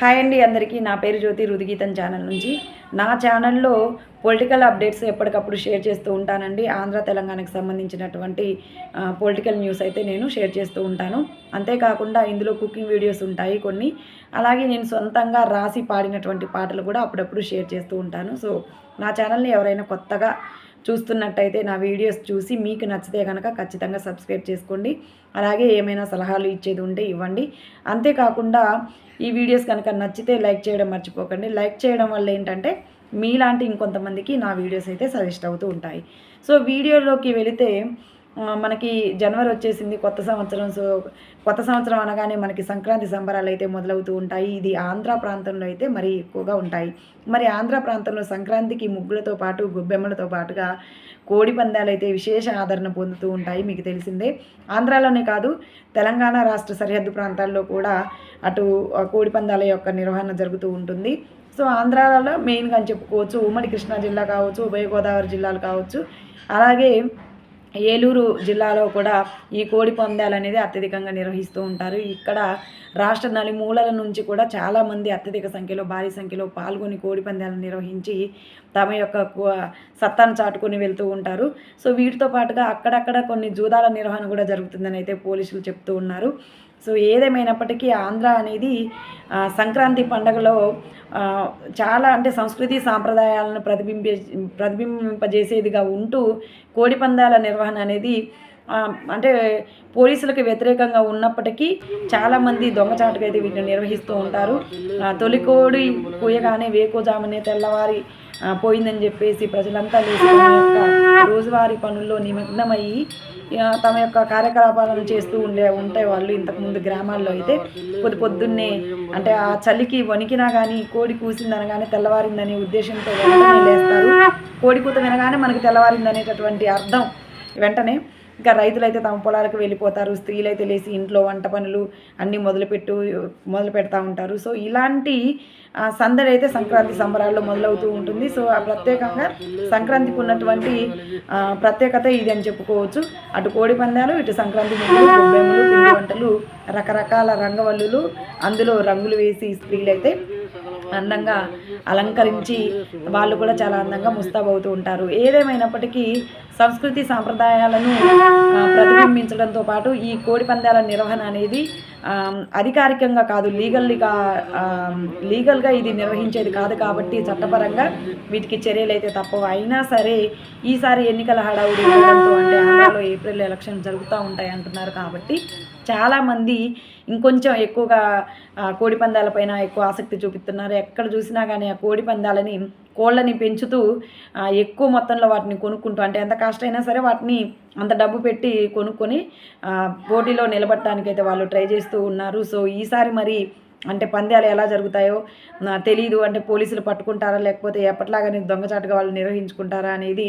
Hi అండి అందరికీ నా పేరు జ్యోతి రుదిగీతం ఛానల్ నుంచి. నా ఛానల్లో పొలిటికల్ అప్డేట్స్ ఎప్పటికప్పుడు షేర్ చేస్తూ ఉంటానండి. ఆంధ్ర తెలంగాణకు సంబంధించినటువంటి పొలిటికల్ న్యూస్ అయితే నేను షేర్ చేస్తూ ఉంటాను. అంతేకాకుండా ఇందులో కుకింగ్ వీడియోస్ ఉంటాయి కొన్ని. అలాగే నేను సొంతంగా రాసి పాడినటువంటి పాటలు కూడా అప్పుడప్పుడు షేర్ చేస్తూ ఉంటాను. సో నా ఛానల్ని ఎవరైనా కొత్తగా చూస్తున్నట్టయితే నా వీడియోస్ చూసి మీకు నచ్చితే కనుక ఖచ్చితంగా సబ్స్క్రైబ్ చేసుకోండి. అలాగే ఏమైనా సలహాలు ఇచ్చేది ఉంటే ఇవ్వండి. అంతేకాకుండా ఈ వీడియోస్ కనుక నచ్చితే లైక్ చేయడం మర్చిపోకండి. లైక్ చేయడం వల్ల ఏంటంటే మీలాంటి ఇంకొంతమందికి నా వీడియోస్ అయితే సజెస్ట్ అవుతూ ఉంటాయి. సో వీడియోలోకి వెళితే మనకి జనవరి వచ్చేసింది కొత్త సంవత్సరం. సో కొత్త సంవత్సరం అనగానే మనకి సంక్రాంతి సంబరాలు అయితే మొదలవుతూ ఉంటాయి. ఇది ఆంధ్ర ప్రాంతంలో అయితే మరీ ఎక్కువగా ఉంటాయి. మరి ఆంధ్ర ప్రాంతంలో సంక్రాంతికి ముగ్గులతో పాటు గొబ్బెమ్మలతో పాటుగా కోడి పందాలు అయితే విశేష ఆదరణ పొందుతూ ఉంటాయి మీకు తెలిసిందే. ఆంధ్రాలోనే కాదు తెలంగాణ రాష్ట్ర సరిహద్దు ప్రాంతాల్లో కూడా అటు కోడి పందాల యొక్క నిర్వహణ జరుగుతూ ఉంటుంది. సో ఆంధ్రాలో మెయిన్గా అని చెప్పుకోవచ్చు. ఉమ్మడి కృష్ణా జిల్లా కావచ్చు ఉభయ గోదావరి జిల్లాలు కావచ్చు. అలాగే ఏలూరు జిల్లాలో కూడా ఈ కోడి పందాలు అనేది అత్యధికంగా నిర్వహిస్తూ ఉంటారు. ఇక్కడ రాష్ట్ర నలుమూలల నుంచి కూడా చాలామంది అత్యధిక సంఖ్యలో భారీ సంఖ్యలో పాల్గొని కోడి పందాలను నిర్వహించి తమ యొక్క సత్తాను చాటుకొని వెళ్తూ ఉంటారు. సో వీటితో పాటుగా అక్కడక్కడ కొన్ని జూదాల నిర్వహణ కూడా జరుగుతుందని అయితే పోలీసులు చెప్తూ ఉన్నారు. సో ఏదేమైనప్పటికీ ఆంధ్ర అనేది సంక్రాంతి పండుగలో చాలా అంటే సంస్కృతి సాంప్రదాయాలను ప్రతిబింబే ప్రతిబింబింపజేసేదిగా ఉంటూ కోడి పందాల నిర్వహణ అనేది అంటే పోలీసులకు వ్యతిరేకంగా ఉన్నప్పటికీ చాలామంది దొంగచాటుగా అయితే వీటిని నిర్వహిస్తూ ఉంటారు. తొలికోడి కోయగానే వేకోజామనే తెల్లవారి పోయిందని చెప్పేసి ప్రజలంతా లేచి రోజువారీ పనుల్లో నిమగ్నమయ్యి తమ యొక్క కార్యకలాపాలను చేస్తూ ఉండే ఉంటాయి వాళ్ళు ఇంతకుముందు గ్రామాల్లో అయితే. పొద్దు పొద్దున్నే అంటే ఆ చలికి వణికినా కానీ కోడి కూసిందనగానే తెల్లవారిందనే ఉద్దేశంతో వెంటనే లేస్తారు. కోడి కూత వినగానే మనకి తెల్లవారిందనేటటువంటి అర్థం వెంటనే. ఇంకా రైతులైతే తమ పొలాలకు వెళ్ళిపోతారు స్త్రీలైతే లేచి ఇంట్లో వంట పనులు అన్నీ మొదలుపెట్టు మొదలు పెడతా ఉంటారు. సో ఇలాంటి సందడి అయితే సంక్రాంతి సంబరాల్లో మొదలవుతూ ఉంటుంది. సో ఆ ప్రత్యేకంగా సంక్రాంతికి ఉన్నటువంటి ప్రత్యేకత ఇది అని చెప్పుకోవచ్చు. అటు కోడి పందాలు ఇటు సంక్రాంతి గొబ్బెమ్మలు పిండి వంటలు రకరకాల రంగవల్లులు అందులో రంగులు వేసి స్త్రీలైతే అందంగా అలంకరించి వాళ్ళు కూడా చాలా అందంగా ముస్తాబవుతూ ఉంటారు. ఏదేమైనప్పటికీ సంస్కృతి సాంప్రదాయాలను ప్రతిబింబించడంతో పాటు ఈ కోడి పందాల నిర్వహణ అనేది అధికారికంగా కాదు లీగల్గా లీగల్గా ఇది నిర్వహించేది కాదు కాబట్టి చట్టపరంగా వీటికి చర్యలు అయితే తప్పవు. అయినా సరే ఈసారి ఎన్నికల హడావుడి అంటే ఏప్రిల్ ఎలక్షన్ జరుగుతూ ఉంటాయి అంటున్నారు కాబట్టి చాలామంది ఇంకొంచెం ఎక్కువగా కోడి పందాలపైన ఎక్కువ ఆసక్తి చూపిస్తున్నారు. ఎక్కడ చూసినా కానీ ఆ కోడి పందాలని కోళ్ళని పెంచుతూ ఎక్కువ మొత్తంలో వాటిని కొనుక్కుంటూ అంటే ఎంత కాస్ట్ సరే వాటిని అంత డబ్బు పెట్టి కొనుక్కొని పోటీలో నిలబడటానికి అయితే వాళ్ళు ట్రై చేస్తూ ఉన్నారు. సో ఈసారి మరి అంటే పందాలు ఎలా జరుగుతాయో తెలీదు. అంటే పోలీసులు పట్టుకుంటారా లేకపోతే ఎప్పటిలాగానే దొంగచాటుగా వాళ్ళు నిర్వహించుకుంటారా అనేది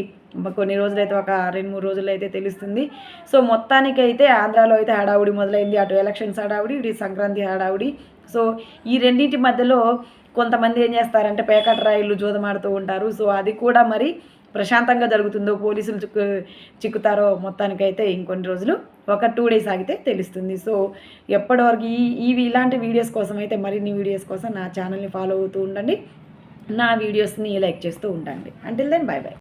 కొన్ని రోజులైతే ఒక రెండు మూడు రోజులు అయితే తెలుస్తుంది. సో మొత్తానికైతే ఆంధ్రాలో అయితే హడావుడి మొదలైంది. అటు ఎలక్షన్స్ హడావుడి ఇటు సంక్రాంతి హడావుడి. సో ఈ రెండింటి మధ్యలో కొంతమంది ఏం చేస్తారంటే పేకట రాయిలు జోదమాడుతూ ఉంటారు. సో అది కూడా మరి ప్రశాంతంగా జరుగుతుందో పోలీసులు చిక్కు చిక్కుతారో మొత్తానికైతే ఇంకొన్ని రోజులు ఒక టూ డేస్ ఆగితే తెలుస్తుంది. సో ఎప్పటివరకు ఈ ఇవి ఇలాంటి వీడియోస్ కోసం అయితే మరిన్ని వీడియోస్ కోసం నా ఛానల్ని ఫాలో అవుతూ ఉండండి. నా వీడియోస్ని లైక్ చేస్తూ ఉండండి. Until then bye bye